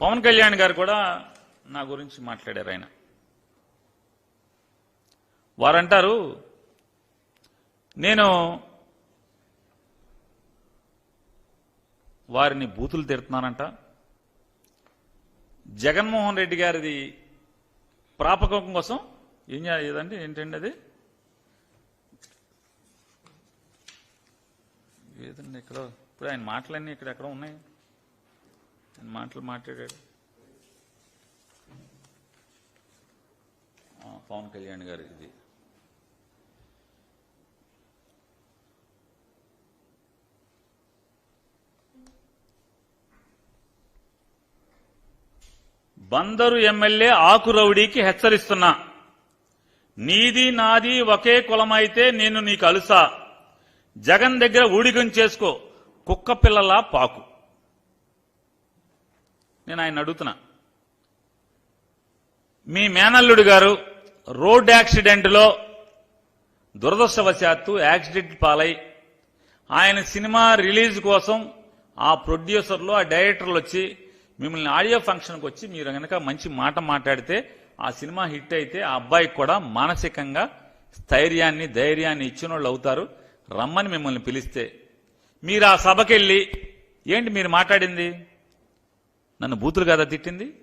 పవన్ కళ్యాణ్ గారు కూడా నా గురించి మాట్లాడారు ఆయన. వారంటారు నేను వారిని బూతులు తిడుతున్నానంట. జగన్మోహన్ రెడ్డి గారిది ప్రాపకం కోసం ఏం చేయదండి ఏంటండి అది? ఏదండి ఇక్కడ? ఇప్పుడు ఆయన మాటలన్నీ ఇక్కడ ఎక్కడ ఉన్నాయి. ఆయన మాటలు మాట్లాడాడు. పవన్ కళ్యాణ్ గారు ఇది. బందరు ఎమ్మెల్యే ఆకురౌడీకి హెచ్చరిస్తున్నా. నీది నాది ఒకే కులమైతే నేను నీకు అలుసా. జగన్ దగ్గర ఊడిగం చేసుకో. కుక్క పిల్లలా పాకు. నేను ఆయన అడుగుతున్నా. మీ మేనల్లుడు గారు రోడ్ యాక్సిడెంట్లో దురదృష్టవశాత్తు యాక్సిడెంట్ పాలై ఆయన సినిమా రిలీజ్ కోసం ఆ ప్రొడ్యూసర్లు ఆ డైరెక్టర్లు వచ్చి మిమ్మల్ని ఆడియో ఫంక్షన్కి వచ్చి మీరు కనుక మంచి మాట మాట్లాడితే ఆ సినిమా హిట్ అయితే ఆ అబ్బాయికి కూడా మానసికంగా స్థైర్యాన్ని ధైర్యాన్ని ఇచ్చిన వాళ్ళు అవుతారు. రమ్మని మిమ్మల్ని పిలిస్తే మీరు ఆ సభకెళ్ళి ఏంటి మీరు మాట్లాడింది? నన్ను బూతులు కదా తిట్టింది?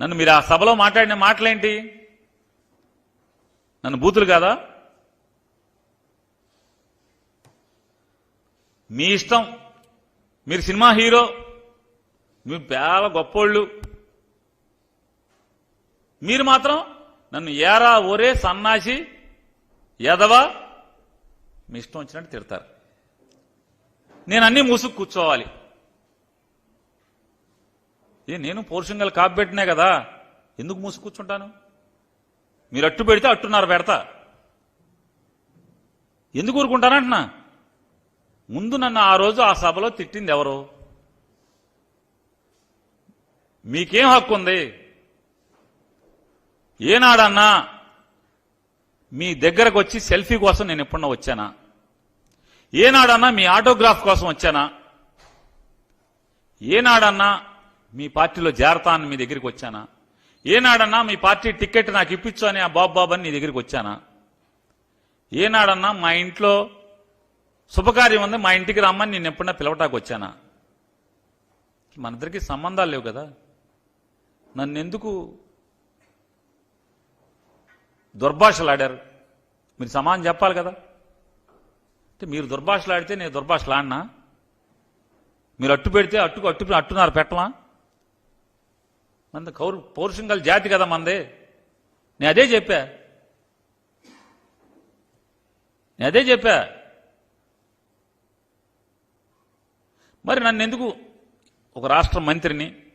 నన్ను మీరు ఆ సభలో మాట్లాడిన మాటలేంటి? నన్ను బూతులు కాదా? మీ ఇష్టం. మీరు సినిమా హీరో. మీరు చాలా గొప్పోళ్ళు. మీరు మాత్రం నన్ను ఏరా ఒరే సన్నాసి ఎదవా మీ ఇష్టం వచ్చినట్టు తిడతారు. నేను అన్ని మూసుకు కూర్చోవాలి. ఏ నేను పోర్షంగల్ కాపెట్టినే కదా? ఎందుకు మూసి కూర్చుంటాను? మీరు అట్టు పెడితే అట్టున్నారు పెడతా. ఎందుకు ఊరుకుంటానంటున్నా ముందు నన్ను ఆ రోజు ఆ సభలో తిట్టింది ఎవరు? మీకేం హక్కు ఉంది? ఏనాడన్నా మీ దగ్గరకు వచ్చి సెల్ఫీ కోసం నేను ఎప్పుడన్నా వచ్చానా? ఏనాడన్నా మీ ఆటోగ్రాఫ్ కోసం వచ్చానా? ఏనాడన్నా మీ పార్టీలో చేరతా అని మీ దగ్గరికి వచ్చానా? ఏనాడన్నా మీ పార్టీ టికెట్ నాకు ఇప్పించు అని ఆ బాబు బాబు అని నీ దగ్గరికి వచ్చానా? ఏనాడన్నా మా ఇంట్లో శుభకార్యం ఉంది మా ఇంటికి రమ్మని నేను ఎప్పుడన్నా పిలవటానికి వచ్చానా? మన ఇద్దరికి సంబంధాలు లేవు కదా. నన్ను ఎందుకు దుర్భాషలాడారు? మీరు సమానం చెప్పాలి కదా. అంటే మీరు దుర్భాషలాడితే నేను దుర్భాషలాడినా? మీరు అట్టు పెడితే అట్టుకు అట్టు అట్టున్నారు పెట్టమా? మంది కౌరు పౌరుషం గల జాతి కదా మందే. నేను అదే చెప్పా. నేను అదే చెప్పా. మరి నన్ను ఎందుకు ఒక రాష్ట్ర మంత్రిని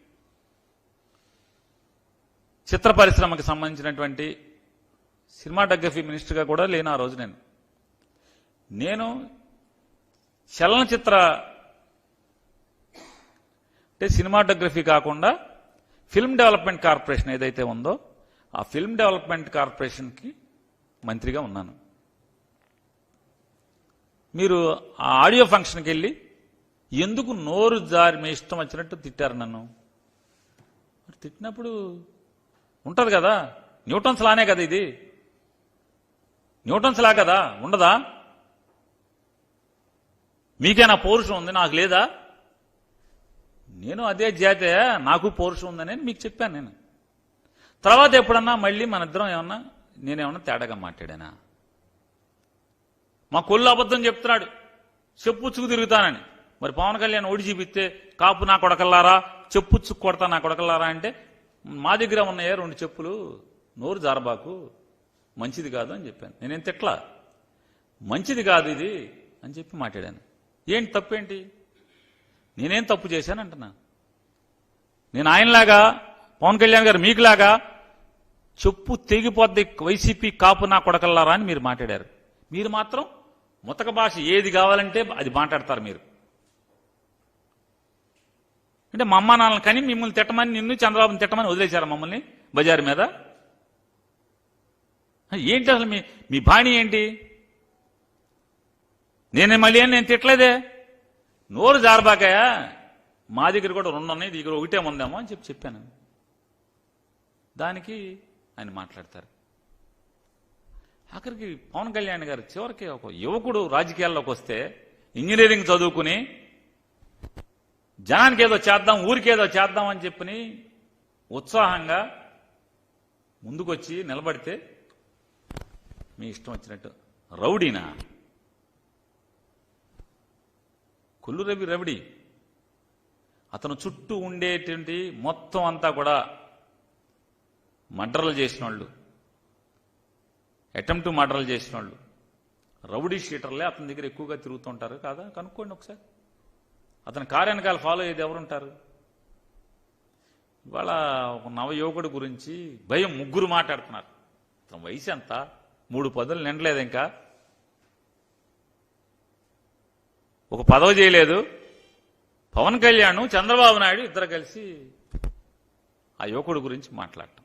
చిత్ర పరిశ్రమకి సంబంధించినటువంటి సినిమాటోగ్రఫీ మినిస్టర్గా కూడా లేను ఆ రోజు నేను. నేను చలనచిత్ర అంటే సినిమాటోగ్రఫీ కాకుండా ఫిల్మ్ డెవలప్మెంట్ కార్పొరేషన్ ఏదైతే ఉందో ఆ ఫిల్మ్ డెవలప్మెంట్ కార్పొరేషన్కి మంత్రిగా ఉన్నాను. మీరు ఆ ఆడియో ఫంక్షన్కి వెళ్ళి ఎందుకు నోరు జారి మీ ఇష్టం వచ్చినట్టు తిట్టారు నన్ను? మరి తిట్టినప్పుడు ఉంటుంది కదా. న్యూటన్స్ లానే కదా ఇది. న్యూటన్స్ లా కదా. ఉండదా? మీకేనా పౌరుషం ఉంది? నాకు లేదా? నేను అదే జాతే నాకు పౌరుషం ఉందని మీకు చెప్పాను నేను. తర్వాత ఎప్పుడన్నా మళ్ళీ మన ఇద్దరం ఏమన్నా నేనేమన్నా తేడాగా మాట్లాడానా? మా కొల్లు అబద్ధం చెప్తున్నాడు. చెప్పుచ్చుకు తిరుగుతానని. మరి పవన్ కళ్యాణ్ ఓడి చూపిస్తే కాపు నా కొడకల్లారా? చెప్పుచ్చుకు కొడతా నా కొడకల్లారా? అంటే మా దగ్గర ఉన్నాయే రెండు చెప్పులు నోరు జారబాకు. మంచిది కాదు అని చెప్పాను. నేనేం తిట్లా? మంచిది కాదు ఇది అని చెప్పి మాట్లాడాను. ఏంటి తప్పేంటి నేనేం తప్పు చేశాను అంటున్నా నేను ఆయనలాగా పవన్ కళ్యాణ్ గారు మీకులాగా చెప్పు తెగిపోద్ది వైసీపీ కాపు నా కొడకల్లారా అని మీరు మాట్లాడారు. మీరు మాత్రం ముతక భాష ఏది కావాలంటే అది మాట్లాడతారు మీరు. అంటే మా అమ్మ నాన్నలు కానీ మిమ్మల్ని తిట్టమని నిన్ను చంద్రబాబుని తిట్టమని వదిలేశారు మమ్మల్ని బజారు మీద? ఏంటి అసలు మీ మీ బాణి ఏంటి? నేనే మళ్ళీ ఏం నేను తిట్టలేదే? నోరు జారబాకాయా మా దగ్గర కూడా రెండు ఉన్నాయి దగ్గర ఒకటే ఉందేమో అని చెప్పి చెప్పాను. దానికి ఆయన మాట్లాడతారు. ఆఖరికి పవన్ కళ్యాణ్ గారు చివరికి ఒక యువకుడు రాజకీయాల్లోకి వస్తే ఇంజనీరింగ్ చదువుకుని జనానికి ఏదో చేద్దాం ఊరికి ఏదో చేద్దాం అని చెప్పని ఉత్సాహంగా ముందుకొచ్చి నిలబడితే మీ ఇష్టం వచ్చినట్టు. రౌడీనా? కొల్లు రవి రవిడి. అతను చుట్టూ ఉండేటువంటి మొత్తం అంతా కూడా మర్డర్లు చేసిన వాళ్ళు అటెంప్ట్ మర్డర్లు చేసిన వాళ్ళు రౌడీ షీటర్లే అతని దగ్గర ఎక్కువగా తిరుగుతుంటారు కాదా? కనుక్కోండి ఒకసారి. అతని కార్యానకాలు ఫాలో అయ్యేది ఎవరుంటారు? ఇవాళ ఒక నవయువకుడి గురించి భయం ముగ్గురు మాట్లాడుతున్నారు. అతని వయసు ఎంత మూడు పదులు నిండలేదు ఇంకా ఒక పదవి చేయలేదు. పవన్ కళ్యాణ్ చంద్రబాబు నాయుడు ఇద్దరు కలిసి ఆ యువకుడి గురించి మాట్లాడటం.